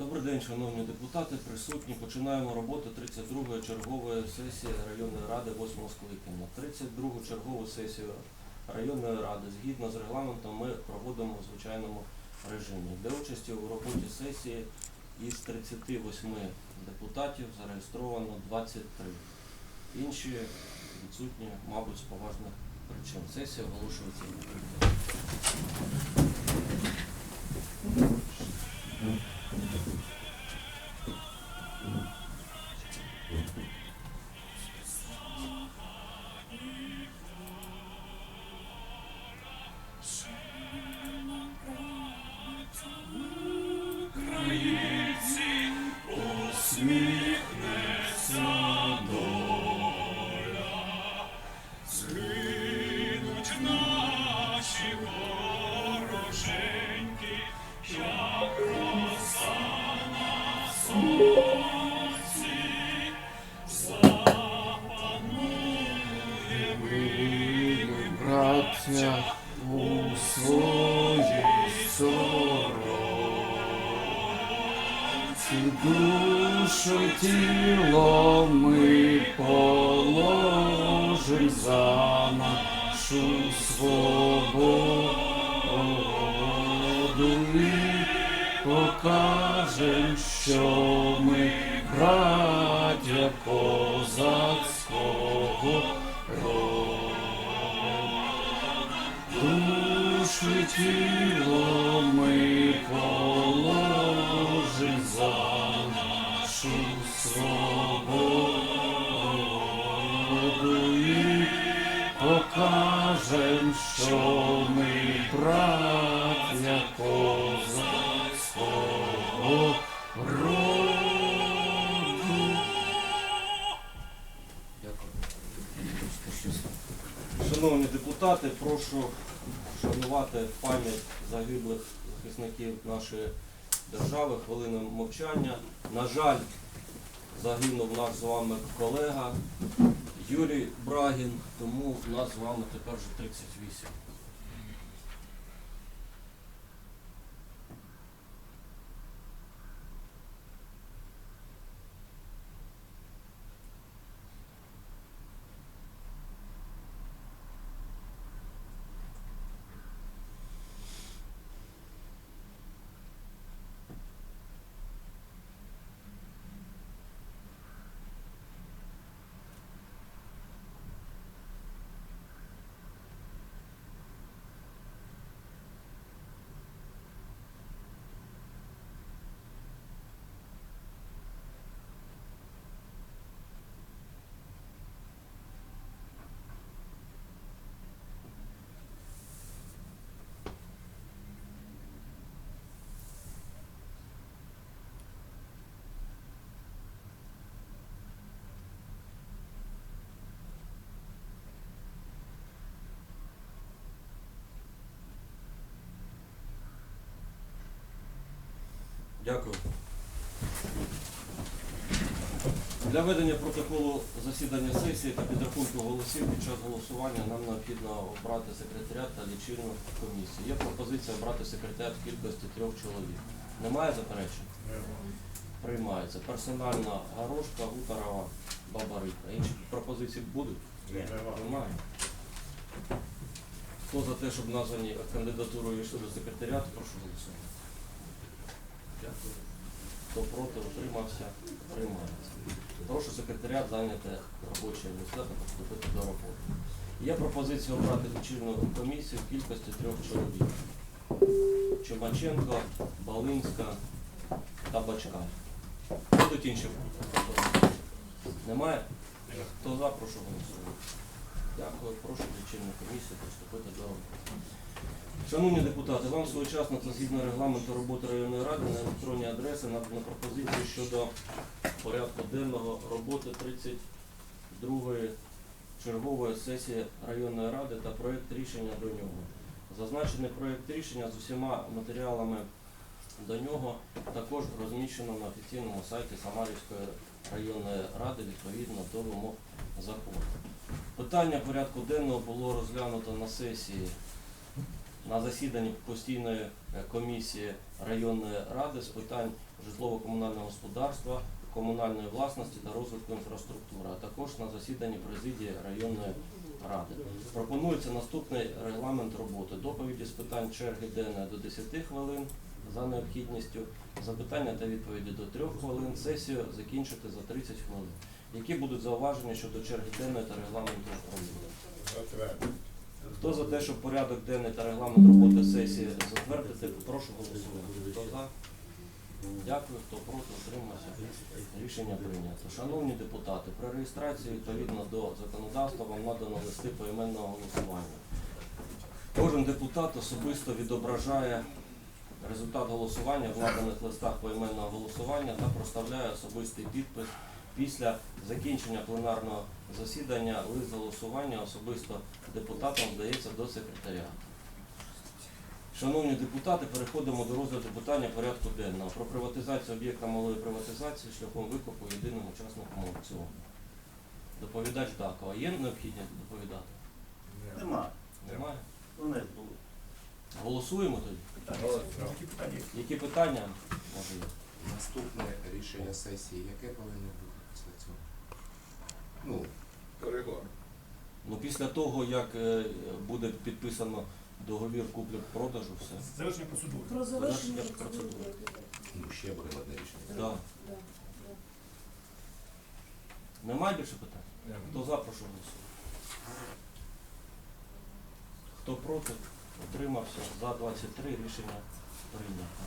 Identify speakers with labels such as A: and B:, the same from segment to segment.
A: Добрий день, шановні депутати, присутні. Починаємо роботу 32-ї чергової сесії районної ради 8 скликання. 32-гу чергову сесію районної ради згідно з регламентом ми проводимо в звичайному режимі. Для участі у роботі сесії із 38 депутатів зареєстровано 23. Інші відсутні, мабуть, з поважних причин. Сесія оголошується
B: сороці душу тіло ми положим за нашу свободу і покажем, що ми браття козацького роду. Тіло ми положим за нашу свободу покажем, що ми браття козацького роду.
A: Дякую. Шановні депутати, прошу шанувати пам'ять загиблих захисників нашої держави хвилина мовчання. На жаль, загинув наш з вами колега Юрій Брагін, тому в нас з вами тепер вже 38. Дякую. Для ведення протоколу засідання сесії та підрахунку голосів під час голосування нам необхідно обрати секретаріат та лічильну комісію. Є пропозиція обрати секретаріат в кількості трьох чоловік. Немає заперечень? Приймається. Персональна Горошка, Гутарова, Бабарика. Інші пропозиції будуть? Немає. Хто за те, щоб названі кандидатурою йшли до секретаріату, прошу голосувати. Дякую. Хто проти, утримався, приймається. Прошу секретаріат зайняти робоче місце та приступити до роботи. Є пропозиція обрати лічильну комісію в кількості трьох чоловік. Чумаченко, Балинська та Бачкар. Будуть інші пропозиції? Немає? Хто за, прошу голосувати. Дякую, прошу лічильну комісію приступити до роботи. Шановні депутати, вам своєчасно та згідно регламенту роботи районної ради на електронні адреси на, на пропозицію щодо порядку денного роботи 32-ї чергової сесії районної ради та проєкт рішення до нього. Зазначений проєкт рішення з усіма матеріалами до нього також розміщено на офіційному сайті Самарівської районної ради відповідно до вимог закону. Питання порядку денного було розглянуто на сесії на засіданні постійної е, комісії районної ради з питань житлово-комунального господарства, комунальної власності та розвитку інфраструктури, а також на засіданні президії районної ради. Пропонується наступний регламент роботи. Доповіді з питань черги денної до 10 хвилин за необхідністю, запитання та відповіді до 3 хвилин, сесію закінчити за 30 хвилин. Які будуть зауваження щодо черги денної та регламенту роботи? Хто за те, щоб порядок денний та регламент роботи сесії затвердити, прошу голосувати. Хто за? Дякую, хто проти, утримався. Рішення прийнято. Шановні депутати, при реєстрації відповідно до законодавства вам надано листи поіменного голосування. Кожен депутат особисто відображає результат голосування в наданих листах поіменного голосування та проставляє особистий підпис. Після закінчення пленарного засідання лист голосування особисто депутатам здається до секретаря. Шановні депутати, переходимо до розгляду питання порядку денного про приватизацію об'єкта малої приватизації шляхом викупу єдиним учасником аукціону. Доповідач Дакова. Є необхідність доповідати?
C: Нема.
A: Немає?
C: Ну, не було.
A: Голосуємо тоді.
C: Такі питання.
A: Які питання? Може є?
D: Наступне рішення сесії, яке повинно бути? Ну,
A: Ну після того, як е, буде підписано договір куплі-продажу, все.
C: Завершення процедури.
E: Про завершення
A: Завершення процедури.
E: процедури.
D: ну ще буде одне рішення.
A: Да.
E: Да, да.
A: Немає більше питань? Хто за, прошу голосувати. Хто проти? Утримався. За 23 рішення прийнято.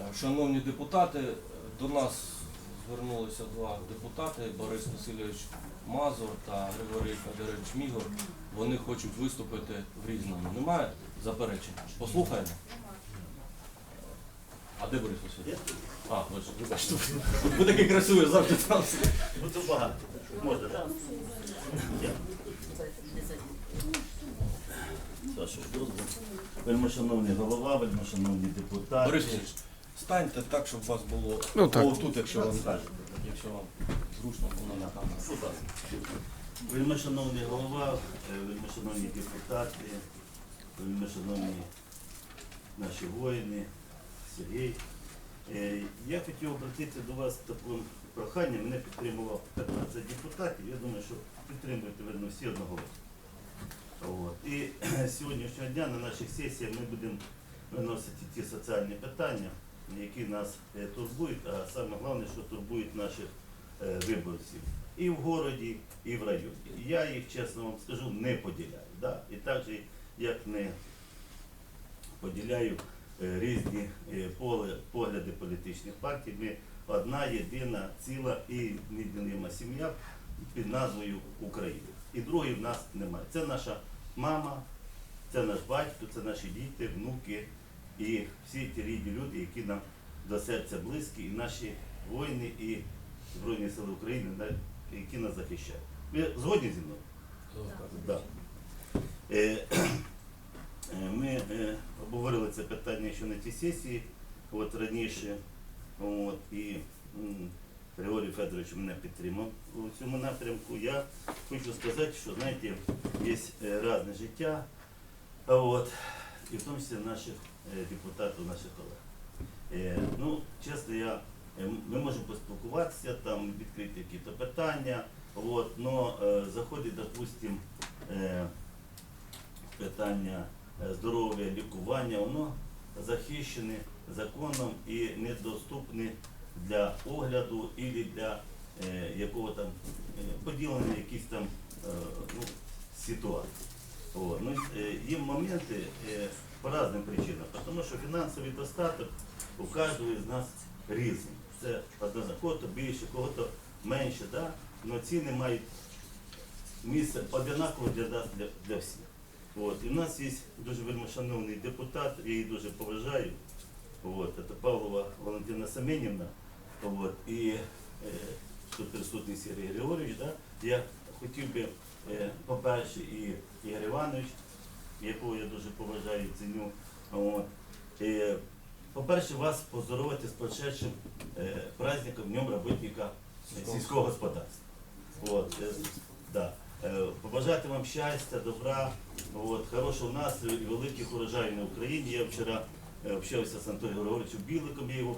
A: Е, Шановні депутати, е, до нас звернулися два депутати Борис Васильович Мазур та Григорій Федорович Мігор. Вони хочуть виступити в різному. Немає заперечень? Послухаємо. А де Борис Васильович? А, ж вибачте. Ви такий красивий завжди там.
C: Ну, це багато. Можна, так? Вельмишановний голова, вельмишановні депутати.
A: Борис Васильович, станьте так, щоб вас було
B: Ну, так.
A: О, тут, якщо вам
C: Скажете.
A: якщо вам зручно було на камеру.
C: Будь ласка. Вельмишановний голова, е, вельмишановні депутати, вельмишановні наші воїни, Сергій. Е, Я хотів обратитися до вас таким проханням. Мене підтримувало 15 депутатів. Я думаю, що підтримуєте видно всі одноголосно. От. І з сьогоднішнього дня на наших сесіях ми будемо виносити ті соціальні питання, які нас е, турбують, а саме головне, що турбують наших е, виборців і в городі, і в районі. Я їх, чесно вам скажу, не поділяю. Да? І так же, як не поділяю е, різні погляди політичних партій. Ми одна єдина ціла і неділима сім'я під назвою Україна. І другої в нас немає. Це наша мама, це наш батько, це наші діти, внуки і всі ті рідні люди, які нам до серця близькі, і наші воїни, і Збройні Сили України, які нас захищають. Ви згодні зі мною? Да. Е, Ми е, обговорили це питання ще на тій сесії, от раніше, от, і Григорій Федорович мене підтримав у цьому напрямку. Я хочу сказати, що знаєте, є е, різне життя, от, і в тому числі наших депутатів, наших колег. Е, Ну, чесно, я, е, ми можемо поспілкуватися, там відкрити якісь питання, от, но е, заходить, допустим, е, питання е, здоров'я, лікування, воно захищене законом і недоступне для огляду і для е, якого там е, поділення якісь там е, ну, ситуації. От. Ну, е, є моменти е, по різним причинам, тому що фінансовий достаток у кожного з нас різний. Це однозначно, кого-то більше, кого-то менше, да? але ціни мають місце одинаково для нас, для, для всіх. От. І в нас є дуже вельмишановний депутат, я її дуже поважаю. От. Це Павлова Валентина Семенівна. От. І е, тут присутній Сергій Григорович. Да? Я хотів би, е, по-перше, і Ігор Іванович, якого я дуже поважаю і ціню. От. Е, по-перше, вас поздоровити з прошедшим е, праздником Днем работника сільського господарства. От, е, да. Побажати вам щастя, добра, от, хорошого настрою і великих урожаїв на Україні. Я вчора общався з Антоном Григоровичем Біликом, я його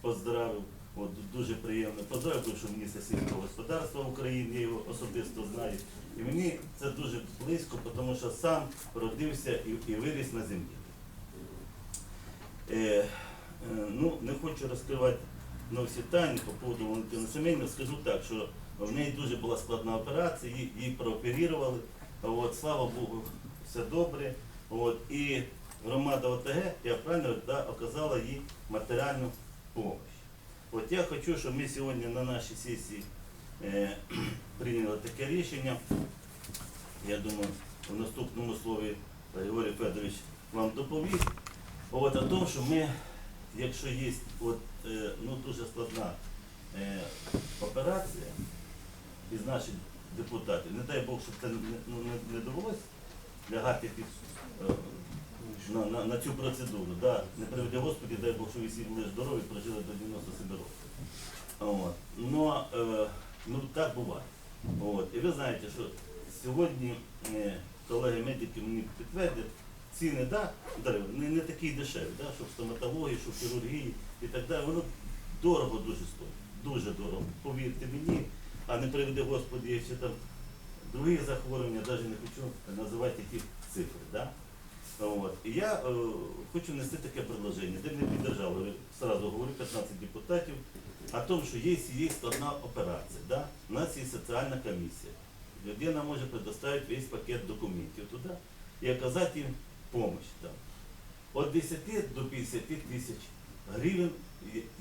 C: поздравив. От, дуже приємно. Поздравив бившого міністра сільського господарства України, я його особисто знаю. І мені це дуже близько, тому що сам родився і, і виріс на землі. Е, е, ну, не хочу розкривати ну, всі тайни по поводу Валентини Семенівни. Скажу так, що в неї дуже була складна операція, її, її прооперували. От, слава Богу, все добре. От, і громада ОТГ, я правильно да, оказала їй матеріальну допомогу. От я хочу, щоб ми сьогодні на нашій сесії е, прийняли таке рішення. Я думаю, в наступному слові Григорій Федорович вам доповість. От о тому, що ми, якщо є от, е, ну, дуже складна е, операція із наших депутатів, не дай Бог, щоб це не, ну, не, не довелося лягати під, е, на, на, на цю процедуру. Да, не приведи Господі, дай Бог, що всі були здорові, прожили до 97 років. От. Е, ну так буває. От. І ви знаєте, що сьогодні е, колеги медики мені підтвердять, ціни да, не, не такі дешеві, да, що в стоматології, що в хірургії і так далі. Воно дорого дуже стоїть. Дуже дорого. Повірте мені, а не приведи Господі, якщо там другі захворювання, навіть не хочу називати ті цифри. Да? От. І я е, хочу внести таке предложення, де мене піддержали, сразу говорю, 15 депутатів, о том, що є, є складна операція. Да? У нас є соціальна комісія. Людина може предоставити весь пакет документів туди і оказати їм допомогу. Там. Від 10 до 50 тисяч гривень,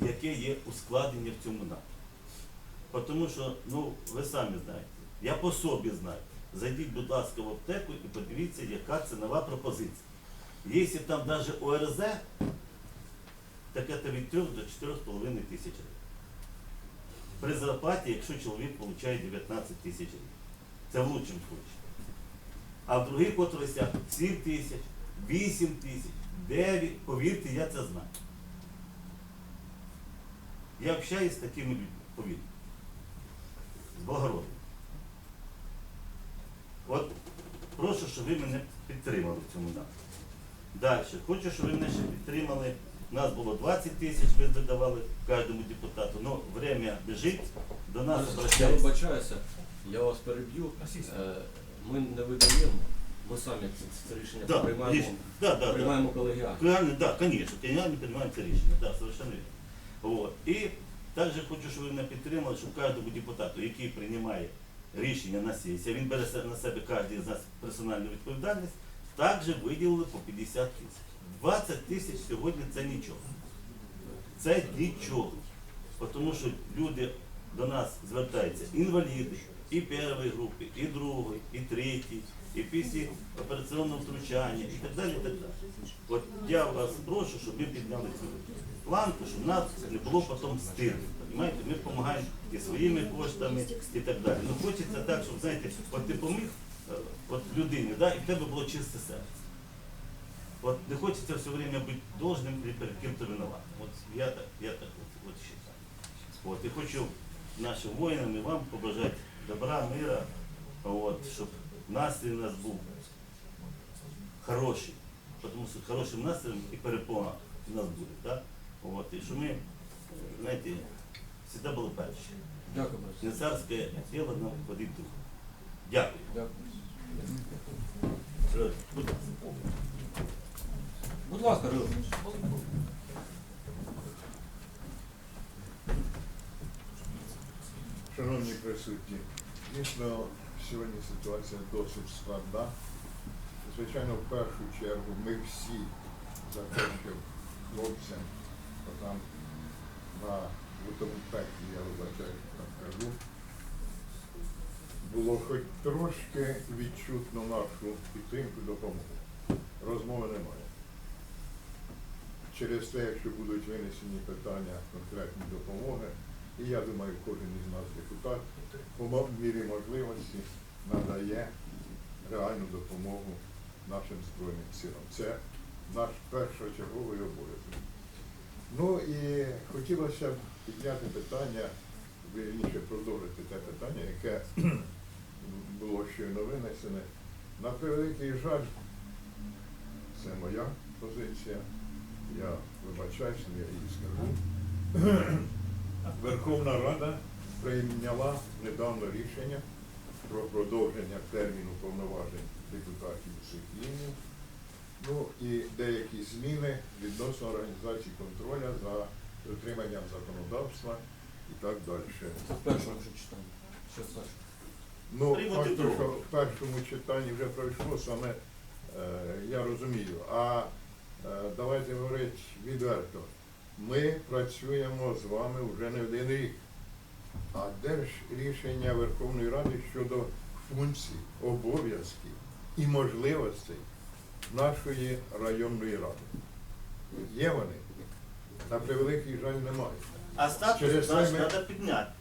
C: яке є ускладнення в цьому напрямку. Тому що, ну, ви самі знаєте, я по собі знаю. Зайдіть, будь ласка, в аптеку і подивіться, яка цінова пропозиція. Якщо там навіть ОРЗ, так це від 3 до 4,5 тисяч гривень. При зарплаті, якщо чоловік отримує 19 тисяч гривень. Це в лучшому случае. А в других отраслях 7 тисяч, 8 тисяч, 9, повірте, я це знаю. Я общаюсь з такими людьми, повірте. З благородними. От прошу, щоб ви мене підтримали в цьому напрямку. Далі. Хочу, щоб ви мене ще підтримали. У нас було 20 тисяч, ви видавали кожному депутату. Ну, время біжить, до нас
A: Я
C: обращаються.
A: вибачаюся, я вас переб'ю. Е, Ми не видаємо, ми самі це, це рішення
C: Да,
A: приймаємо,
C: рішення. Да, да, да.
A: приймаємо колегіально.
C: Реально, да, конечно, реально принимаем это решение, да, совершенно верно. Вот. І також хочу, щоб ви мене підтримали, щоб кожному депутату, який приймає рішення на сесії, він бере на себе кожен з нас персональну відповідальність, також виділили по 50 тисяч. 20 тисяч сьогодні це нічого. Це нічого. Тому що люди до нас звертаються інваліди і першої групи, і другої, і третьої, і після операційного втручання, і так далі. І так далі. От я вас прошу, щоб ви підняли цю планку, щоб нас не було потім стидно. Понимаєте? Ми допомагаємо і своїми коштами, і так далі. Ну хочеться так, щоб знаєте, от ти поміг е, от людині, да, і в тебе було чисте серце. От не хочеться все время бути должним і перед ким-то винуватим. От я так, я так от, от считаю. От, і хочу нашим воїнам і вам побажати добра, мира, от, щоб настрій у нас був хороший. Тому що хорошим настроєм і перепона у нас буде. Так? От, і що ми, знаєте, завжди були перші.
A: Дякую,
C: Не царське тіло нам ходить дух. Дякую.
A: Дякую.
C: Будь ласка.
A: Будь ласка.
E: Шановні присутні, дійсно сьогодні ситуація досить складна. Звичайно, в першу чергу ми всі за те, щоб хлопцям, бо там на лютому пеклі, я вибачаю, так кажу, було хоч трошки відчутно нашу підтримку допомогу. Розмови немає. Через те, якщо будуть винесені питання конкретні допомоги, і я думаю, кожен із нас депутат по мірі можливості надає реальну допомогу нашим Збройним силам. Це наш першочерговий обов'язок. Ну і хотілося б підняти питання, вірніше продовжити те питання, яке було щойно винесене. На превеликий жаль, це моя позиція. Я вибачаюся, я її скажу. Верховна Рада прийняла недавно рішення про продовження терміну повноважень депутатів Сихінів, ну і деякі зміни відносно організації контролю за дотриманням законодавства і так далі.
A: Це в першому вже читанні. Що Саша?
E: Ну,
C: Приймати
E: що в першому читанні вже пройшло саме, е, я розумію. А е, давайте говорити відверто. Ми працюємо з вами вже не один рік. А де ж рішення Верховної Ради щодо функцій, обов'язків і можливостей нашої районної ради? Є вони? На превеликий жаль немає.
C: А статус
E: Через
C: наш
E: це ми-
C: треба підняти.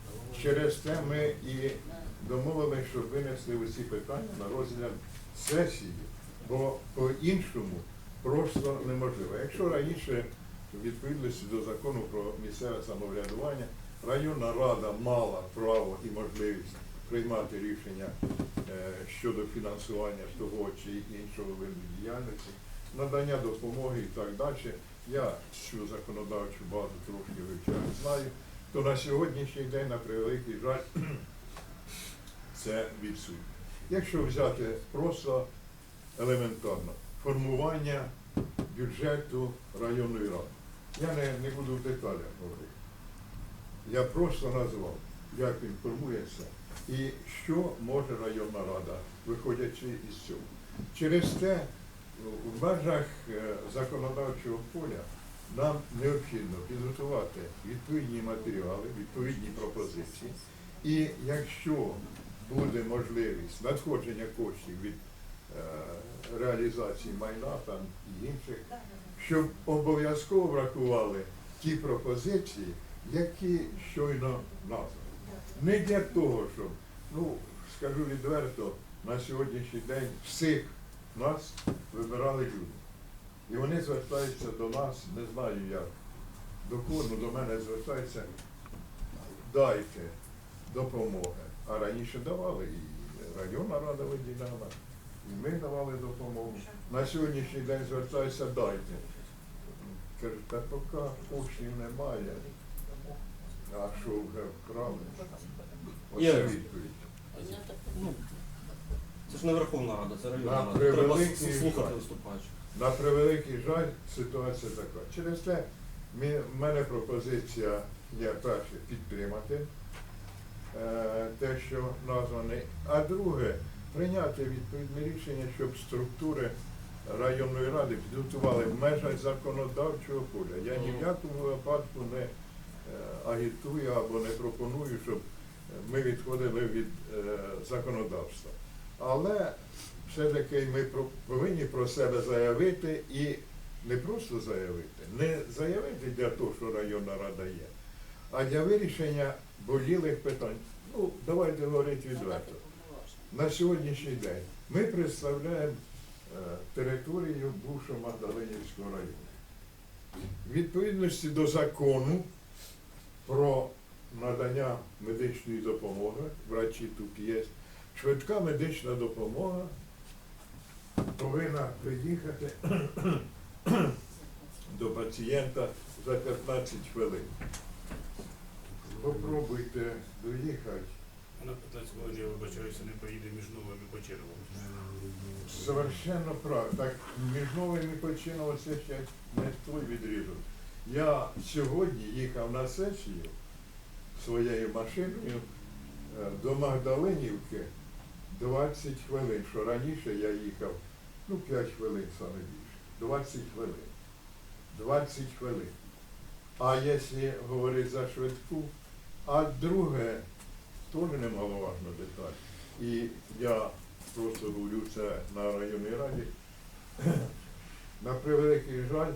E: Через те ми і домовилися, щоб винесли усі питання на розгляд сесії, бо по-іншому просто неможливо. Якщо раніше, в відповідності до закону про місцеве самоврядування, районна рада мала право і можливість приймати рішення е, щодо фінансування того чи іншого виду діяльності, надання допомоги і так далі. Я цю законодавчу базу трошки вивчаю, знаю то на сьогоднішній день, на превеликий жаль, це відсутнє. Якщо взяти просто елементарно формування бюджету районної ради, я не, не буду в деталях говорити. Я просто назвав, як він формується і що може районна рада, виходячи із цього. Через те, ну, в межах е, законодавчого поля нам необхідно підготувати відповідні матеріали, відповідні пропозиції. І якщо буде можливість надходження коштів від е, реалізації майна там і інших, щоб обов'язково врахували ті пропозиції, які щойно названі. Не для того, щоб, ну, скажу відверто, на сьогоднішній день всіх нас вибирали люди. І вони звертаються до нас, не знаю як, до кого, ну, до мене звертаються, дайте допомоги. А раніше давали, і районна рада виділяла, і ми давали допомогу. На сьогоднішній день звертаються, дайте. Кажуть, та поки коштів немає, а що вже вкрали. Оце відповідь.
A: Ну, це ж не Верховна Рада, це районна
E: На
A: рада. Треба
E: превеликий
A: с- слухати
E: жаль.
A: виступаючих.
E: На превеликий жаль, ситуація така. Через те мі- в мене пропозиція є перше підтримати е, те, що назване, а друге прийняти відповідне рішення, щоб структури районної ради підготували в межах законодавчого поля. Я ні в якому випадку не агітую або не пропоную, щоб ми відходили від е, законодавства. Але все-таки ми про- повинні про себе заявити і не просто заявити, не заявити для того, що районна рада є, а для вирішення болілих питань. Ну, давайте говорити відверто. На сьогоднішній день ми представляємо е, територію бувшого Магдалинівського району. В відповідності до закону про надання медичної допомоги, врачі тут є, швидка медична допомога повинна приїхати до пацієнта за 15 хвилин. Попробуйте доїхати.
F: На 15 хвилин, я вибачаюся, не поїде між новими по Червону.
E: Совершенно правильно. Так між новим і почином це ще не той відрізок. Я сьогодні їхав на сесію своєю машиною е, до Магдалинівки 20 хвилин, що раніше я їхав, ну 5 хвилин саме більше. 20 хвилин. 20 хвилин. А якщо говорити за швидку, а друге, теж немаловажна деталь. І я просто говорю це на районній раді. На превеликий жаль,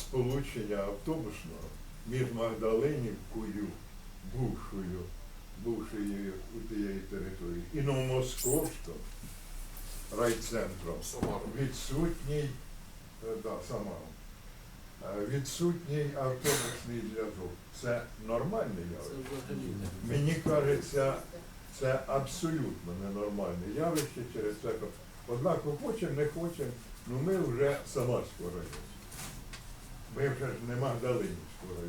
E: сполучення автобусного між Магдалинівкою, бувшою, бувшою у тієї території, і Новомосковськом райцентром відсутній, е, да, Самаром, е, відсутній автобусний зв'язок. Це нормальне явище. Мені кажеться, Це абсолютно ненормальне явище через це. Однак хочемо, не хочемо, ну ми вже Самарського району. Ми вже ж не Магдалинівського району.